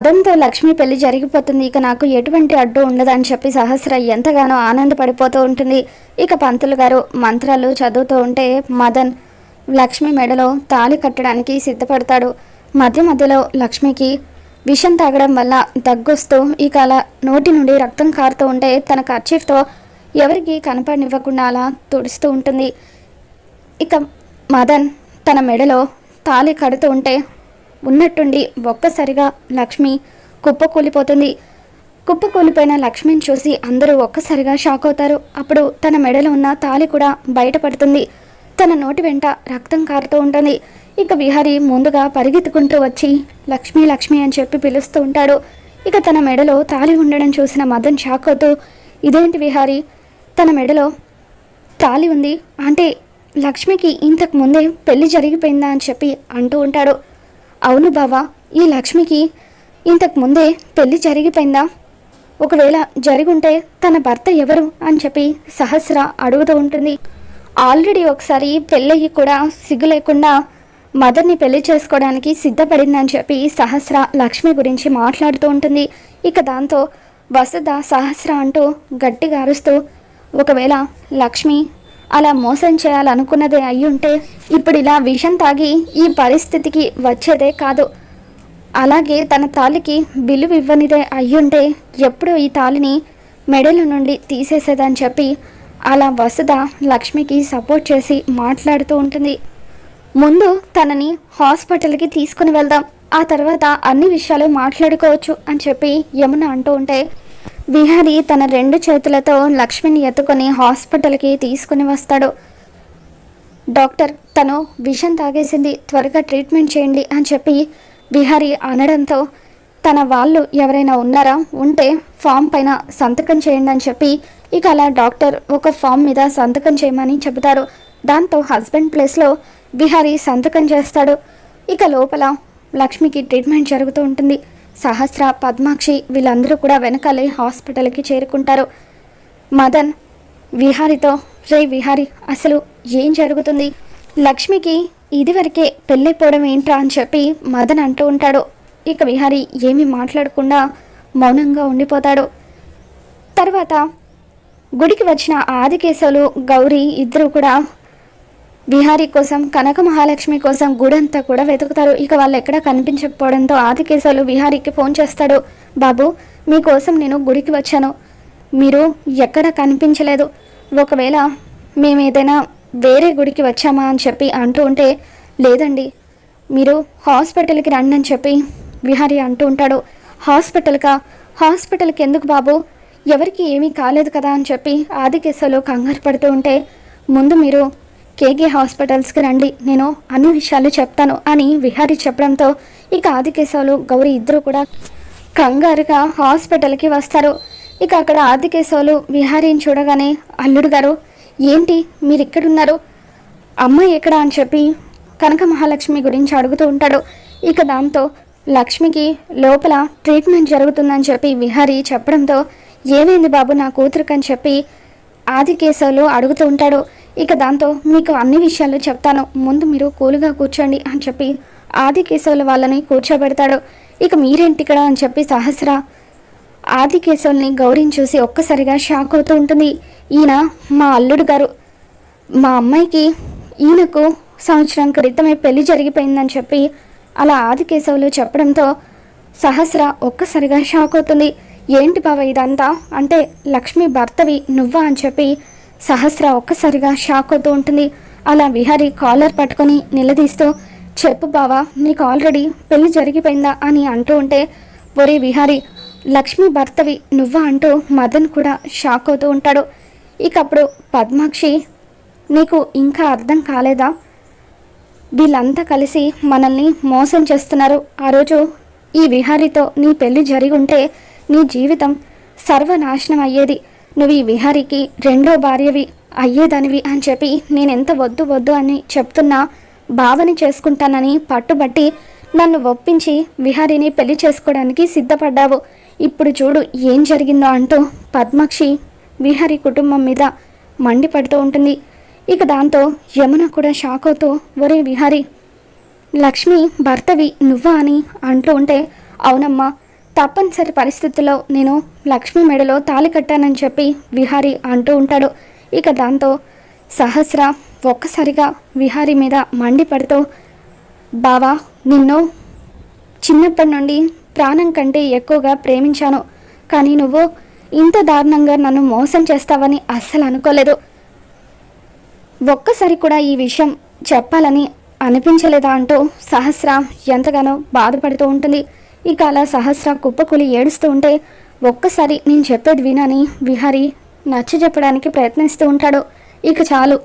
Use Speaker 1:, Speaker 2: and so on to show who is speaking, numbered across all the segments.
Speaker 1: మదన్తో లక్ష్మి పెళ్ళి జరిగిపోతుంది. ఇక నాకు ఎటువంటి అడ్డు ఉండదని చెప్పి సహస్ర ఎంతగానో ఆనందపడిపోతూ ఉంటుంది. ఇక పంతులు గారు మంత్రాలు చదువుతూ ఉంటే మదన్ లక్ష్మి మెడలో తాళి కట్టడానికి సిద్ధపడతాడు. మధ్య మధ్యలో లక్ష్మికి విషం తాగడం వల్ల దగ్గొస్తూ ఇక అలా నోటి నుండి రక్తం కారుతూ ఉంటే తన కర్చీఫ్తో ఎవరికి కనపడనివ్వకుండా అలా తుడుస్తూ ఉంటుంది. ఇక మదన్ తన మెడలో తాళి కడుతూ ఉంటే ఉన్నట్టుండి ఒక్కసారిగా లక్ష్మి కుప్పకూలిపోతుంది. కుప్పకూలిపోయిన లక్ష్మిని చూసి అందరూ ఒక్కసారిగా షాక్ అవుతారు. అప్పుడు తన మెడలో ఉన్న తాళి కూడా బయటపడుతుంది. తన నోటి వెంట రక్తం కారుతూ ఉంటుంది. ఇక విహారి ముందుగా పరిగెత్తుకుంటూ వచ్చి లక్ష్మి లక్ష్మి అని చెప్పి పిలుస్తూ ఉంటాడు. ఇక తన మెడలో తాళి ఉండడం చూసిన మదన్ షాక్ అవుతూ ఇదేంటి విహారి? తన మెడలో తాళి ఉంది. అంటే లక్ష్మికి ఇంతకు ముందే పెళ్ళి జరిగిపోయిందా? అని చెప్పి అంటూ ఉంటాడు. అవును బావా ఈ లక్ష్మికి ఇంతకు ముందే పెళ్ళి జరిగిపోయిందా? ఒకవేళ జరిగుంటే తన భర్త ఎవరు అని చెప్పి సహస్ర అడుగుతూ ఉంటుంది. ఆల్రెడీ ఒకసారి పెళ్ళయ్యి కూడా సిగ్గు లేకుండా మదర్ని పెళ్ళి చేసుకోవడానికి సిద్ధపడిందని చెప్పి సహస్ర లక్ష్మి గురించి మాట్లాడుతూ ఉంటుంది. ఇక దాంతో వసుధ సహస్ర అంటూ గట్టిగా అరుస్తూ ఒకవేళ లక్ష్మి అలా మోసం చేయాలనుకున్నదే అయ్యుంటే ఇప్పుడు ఇలా విషం తాగి ఈ పరిస్థితికి వచ్చేదే కాదు. అలాగే తన తాలికి విలువ ఇవ్వనిదే అయ్యుంటే ఎప్పుడు ఈ తాలిని మెడల నుండి తీసేసేదని చెప్పి అలా వసుధ లక్ష్మికి సపోర్ట్ చేసి మాట్లాడుతూ ఉంటుంది. ముందు తనని హాస్పిటల్కి తీసుకుని వెళ్దాం. ఆ తర్వాత అన్ని విషయాలు మాట్లాడుకోవచ్చు అని చెప్పి యమున అంటూ ఉంటే విహారి తన రెండు చేతులతో లక్ష్మిని ఎత్తుకొని హాస్పిటల్కి తీసుకుని వస్తాడు. డాక్టర్ తను విషం తాగేసింది త్వరగా ట్రీట్మెంట్ చేయండి అని చెప్పి విహారి అనడంతో తన వాళ్ళు ఎవరైనా ఉన్నారా ఉంటే ఫామ్ పైన సంతకం చేయండి అని చెప్పి ఇక అలా డాక్టర్ ఒక ఫామ్ మీద సంతకం చేయమని చెబుతారు. దాంతో హస్బెండ్ ప్లేస్లో విహారి సంతకం చేస్తాడు. ఇక లోపల లక్ష్మికి ట్రీట్మెంట్ జరుగుతూ ఉంటుంది. సహస్ర పద్మాక్షి వీళ్ళందరూ కూడా వెనకాలే హాస్పిటల్కి చేరుకుంటారు. మదన్ విహారితో రే విహారి అసలు ఏం జరుగుతుంది? లక్ష్మికి ఇదివరకే పెళ్ళైపోవడం ఏంట్రా? అని చెప్పి మదన్ అంటూ ఉంటాడు. ఇక విహారి ఏమీ మాట్లాడకుండా మౌనంగా ఉండిపోతాడు. తర్వాత గుడికి వచ్చిన ఆదికేశవులు గౌరీ ఇద్దరు కూడా విహారీ కోసం కనక మహాలక్ష్మి కోసం గుడంతా కూడా వెతుకుతారు. ఇక వాళ్ళు ఎక్కడా కనిపించకపోవడంతో ఆదికేశాలు విహారీకి ఫోన్ చేస్తాడు. బాబు మీకోసం నేను గుడికి వచ్చాను. మీరు ఎక్కడ కనిపించలేదు. ఒకవేళ మేము ఏదైనా వేరే గుడికి వచ్చామా అని చెప్పి అంటూ ఉంటే లేదండి. మీరు హాస్పిటల్కి రండి అని చెప్పి విహారీ అంటూ ఉంటాడు. హాస్పిటల్కా? హాస్పిటల్కి ఎందుకు బాబు? ఎవరికి ఏమీ కాలేదు కదా అని చెప్పి ఆదికేశలో కంగారు పడుతూ ఉంటే ముందు మీరు కేకే హాస్పిటల్స్కి రండి. నేను అన్ని విషయాలు చెప్తాను అని విహారీ చెప్పడంతో ఇక ఆదికేశవులు గౌరీ ఇద్దరు కూడా కంగారుగా హాస్పిటల్కి వస్తారు. ఇక అక్కడ ఆదికేశవులు విహారీని చూడగానే అల్లుడు గారు ఏంటి? మీరు ఇక్కడున్నారు అమ్మాయి ఎక్కడ? అని చెప్పి కనక మహాలక్ష్మి గురించి అడుగుతూ ఉంటాడు. ఇక దాంతో లక్ష్మికి లోపల ట్రీట్మెంట్ జరుగుతుందని చెప్పి విహారీ చెప్పడంతో ఏమైంది బాబు నా కూతురుకని చెప్పి ఆదికేశవులు అడుగుతూ ఉంటాడు. ఇక దాంతో మీకు అన్ని విషయాలు చెప్తాను. ముందు మీరు కూలుగా కూర్చోండి అని చెప్పి ఆది కేశవుల వాళ్ళని కూర్చోబెడతాడు. ఇక మీరేంటి ఇక్కడ అని చెప్పి సహస్ర ఆది కేశవుల్ని గౌరీని చూసి ఒక్కసారిగా షాక్ అవుతూ ఉంటుంది. ఈయన మా అల్లుడు గారు. మా అమ్మాయికి ఈయనకు సంవత్సరం క్రితమే పెళ్ళి జరిగిపోయిందని చెప్పి అలా ఆది కేశవులు చెప్పడంతో సహస్ర ఒక్కసారిగా షాక్ అవుతుంది. ఏంటి బావ ఇదంతా? అంటే లక్ష్మి భర్తవి నువ్వా అని చెప్పి సహస్ర ఒక్కసారిగా షాక్ అవుతూ ఉంటుంది. అలా విహారీ కాలర్ పట్టుకొని నిలదీస్తూ చెప్పు బావా నీకు ఆల్రెడీ పెళ్ళి జరిగిపోయిందా? అని అంటూ ఉంటే ఒరే విహారీ లక్ష్మి భర్తవి నువ్వా? అంటూ మదన్ కూడా షాక్ అవుతూ ఉంటాడు. ఇకప్పుడు పద్మాక్షి నీకు ఇంకా అర్థం కాలేదా? వీళ్ళంతా కలిసి మనల్ని మోసం చేస్తున్నారు. ఆ రోజు ఈ విహారీతో నీ పెళ్ళి జరిగి ఉంటే నీ జీవితం సర్వనాశనం అయ్యేది. నువ్వు ఈ విహారీకి రెండో భార్యవి అయ్యేదానివి అని చెప్పి నేను ఎంత వద్దు వద్దు అని చెప్తున్నా భావని చేసుకుంటానని పట్టుబట్టి నన్ను ఒప్పించి విహారీని పెళ్ళి చేసుకోవడానికి సిద్ధపడ్డావు. ఇప్పుడు చూడు ఏం జరిగిందో అంటూ పద్మాక్షి విహారీ కుటుంబం మీద మండిపడుతూ ఉంటుంది. ఇక దాంతో యమున కూడా షాక్ అవుతూ ఒరే విహారీ లక్ష్మి భర్తవి నువ్వా అని అంటూ ఉంటే అవునమ్మా తప్పనిసరి పరిస్థితుల్లో నేను లక్ష్మి మెడలో తాళి కట్టానని చెప్పి విహారి అంటూ ఉంటాడు. ఇక దాంతో సహస్ర ఒక్కసారిగా విహారి మీద మండిపడుతూ బావా నిన్ను చిన్నప్పటి నుండి ప్రాణం కంటే ఎక్కువగా ప్రేమించాను. కానీ నువ్వు ఇంత దారుణంగా నన్ను మోసం చేస్తావని అస్సలు అనుకోలేదు. ఒక్కసారి కూడా ఈ విషయం చెప్పాలని అనిపించలేదా? అంటూ సహస్ర ఎంతగానో బాధపడుతూ ఉంటుంది. ఇక అలా సహస్ర కుప్పకూలి ఏడుస్తూ ఉంటే ఒక్కసారి నేను చెప్పేది వినని విహారి నచ్చ చెప్పడానికి ప్రయత్నిస్తూ ఉంటాడు. ఇక చాలు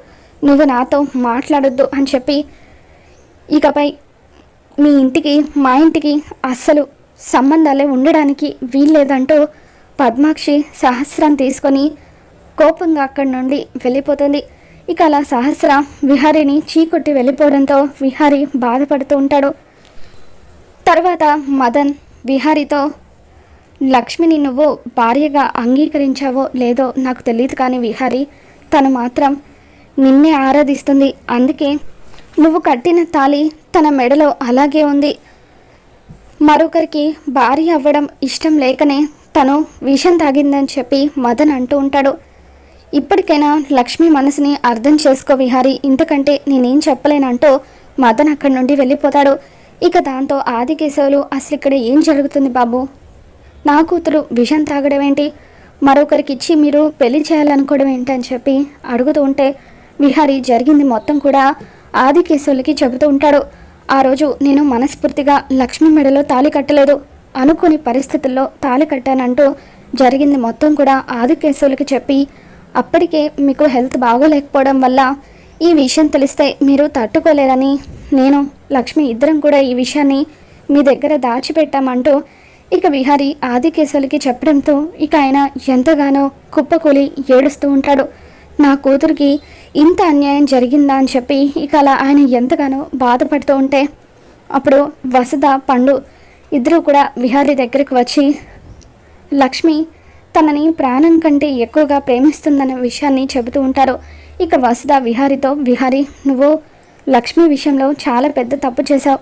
Speaker 1: నువ్వు నాతో మాట్లాడొద్దు అని చెప్పి ఇకపై మీ ఇంటికి మా ఇంటికి అస్సలు సంబంధాలే ఉండడానికి వీల్లేదంటూ పద్మాక్షి సహస్రం తీసుకొని కోపంగా అక్కడి నుండి వెళ్ళిపోతుంది. ఇక అలా సహస్ర విహారిని చీకొట్టి వెళ్ళిపోవడంతో విహారి బాధపడుతూ ఉంటాడు. తర్వాత మదన్ విహారితో లక్ష్మిని నువ్వు భార్యగా అంగీకరించావో లేదో నాకు తెలియదు కానీ విహారి తను మాత్రం నిన్నే ఆరాధిస్తుంది. అందుకే నువ్వు కట్టిన తాళి తన మెడలో అలాగే ఉంది. మరొకరికి భార్య అవ్వడం ఇష్టం లేకనే తను విషం తాగిందని చెప్పి మదన్ అంటూ ఉంటాడు. ఇప్పటికైనా లక్ష్మి మనసుని అర్థం చేసుకో విహారి ఇంతకంటే నేనేం చెప్పలేనంటూ మదన్ అక్కడి నుండి వెళ్ళిపోతాడు. ఇక దాంతో ఆదికేశవులు అసలు ఇక్కడ ఏం జరుగుతుంది బాబు? నా కూతురు విషం తాగడం ఏంటి మరొకరికి ఇచ్చి మీరు పెళ్ళి చేయాలనుకోవడం ఏంటి అని చెప్పి అడుగుతూ ఉంటే విహారి జరిగింది మొత్తం కూడా ఆదికేశవులకి చెబుతూ ఉంటాడు. ఆ రోజు నేను మనస్ఫూర్తిగా లక్ష్మి మెడలో తాళి కట్టలేదు. అనుకోని పరిస్థితుల్లో తాళి కట్టానంటూ జరిగింది మొత్తం కూడా ఆదికేశవులకి చెప్పి అప్పటికే మీకు హెల్త్ బాగోలేకపోవడం వల్ల ఈ విషయం తెలిస్తే మీరు తట్టుకోలేరని నేను లక్ష్మి ఇద్దరం కూడా ఈ విషయాన్ని మీ దగ్గర దాచిపెట్టామంటూ ఇక విహారి ఆదికేశవులకి చెప్పడంతో ఇక ఆయన ఎంతగానో కుప్పకూలి ఏడుస్తూ ఉంటాడు. నా కూతురికి ఇంత అన్యాయం జరిగిందా అని చెప్పి ఇక అలా ఆయన ఎంతగానో బాధపడుతూ ఉంటే అప్పుడు వసద పండు ఇద్దరూ కూడా విహారీ దగ్గరికి వచ్చి లక్ష్మి తనని ప్రాణం కంటే ఎక్కువగా ప్రేమిస్తుందన్న విషయాన్ని చెబుతూ ఉంటారు. ఇక వసుద విహారితో విహారి నువ్వు లక్ష్మి విషయంలో చాలా పెద్ద తప్పు చేశావు.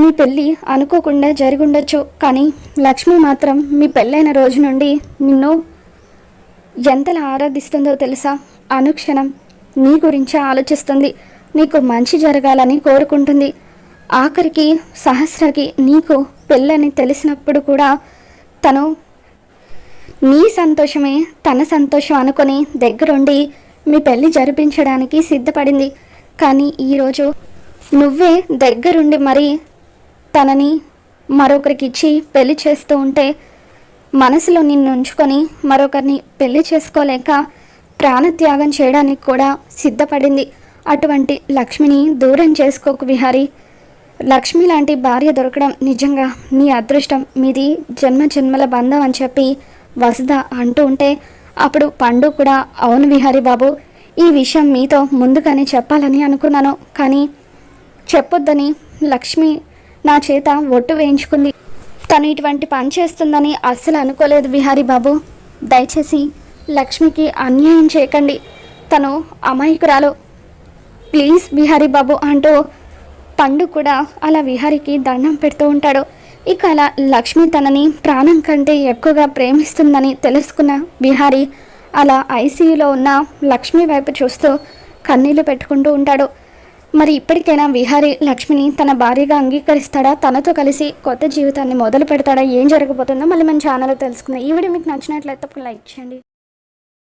Speaker 1: మీ పెళ్ళి అనుకోకుండా జరిగుండొచ్చు కానీ లక్ష్మి మాత్రం మీ పెళ్ళైన రోజు నుండి నిన్ను ఎంతలా ఆరాధిస్తుందో తెలుసా? అనుక్షణం నీ గురించి ఆలోచిస్తుంది. నీకు మంచి జరగాలని కోరుకుంటుంది. ఆఖరికి సహస్రకి నీకు పెళ్ళని తెలిసినప్పుడు కూడా తను నీ సంతోషమే తన సంతోషం అనుకొని దగ్గరుండి మీ పెళ్ళి జరిపించడానికి సిద్ధపడింది. కానీ ఈరోజు నువ్వే దగ్గరుండి మరి తనని మరొకరికి ఇచ్చి పెళ్ళి చేస్తూ ఉంటే మనసులో నిన్ను ఉంచుకొని మరొకరిని పెళ్ళి చేసుకోలేక ప్రాణత్యాగం చేయడానికి కూడా సిద్ధపడింది. అటువంటి లక్ష్మిని దూరం చేసుకోకు విహారి. లక్ష్మి లాంటి భార్య దొరకడం నిజంగా నీ అదృష్టం. మీది జన్మ జన్మల బంధం అని చెప్పి వసుధ అంటూ ఉంటే అప్పుడు పండు కూడా అవును విహారీ బాబు. ఈ విషయం మీతో ముందుగానే చెప్పాలని అనుకున్నాను. కానీ చెప్పొద్దని లక్ష్మి నా చేత ఒట్టు వేయించుకుంది. తను ఇటువంటి పని చేస్తుందని అస్సలు అనుకోలేదు బిహారీ బాబు దయచేసి లక్ష్మికి అన్యాయం చేయకండి. తను అమాయకురాలు. ప్లీజ్ బిహారీ బాబు అంటూ పండు కూడా అలా విహారికి దండం పెడుతూ ఉంటాడు. ఇక అలా లక్ష్మి తనని ప్రాణం కంటే ఎక్కువగా ప్రేమిస్తుందని తెలుసుకున్న విహారి అలా ఐసీయూలో ఉన్న లక్ష్మి వైపు చూస్తూ కన్నీళ్ళు పెట్టుకుంటూ ఉంటాడు. మరి ఇప్పటికైనా విహారీ లక్ష్మిని తన భార్యగా అంగీకరిస్తాడా? తనతో కలిసి కొత్త జీవితాన్ని మొదలు పెడతాడా ఏం జరగబోతుందో మళ్ళీ మన ఛానల్లో తెలుసుకుందాం. ఈ వీడియో మీకు నచ్చినట్లయితే లైక్ చేయండి.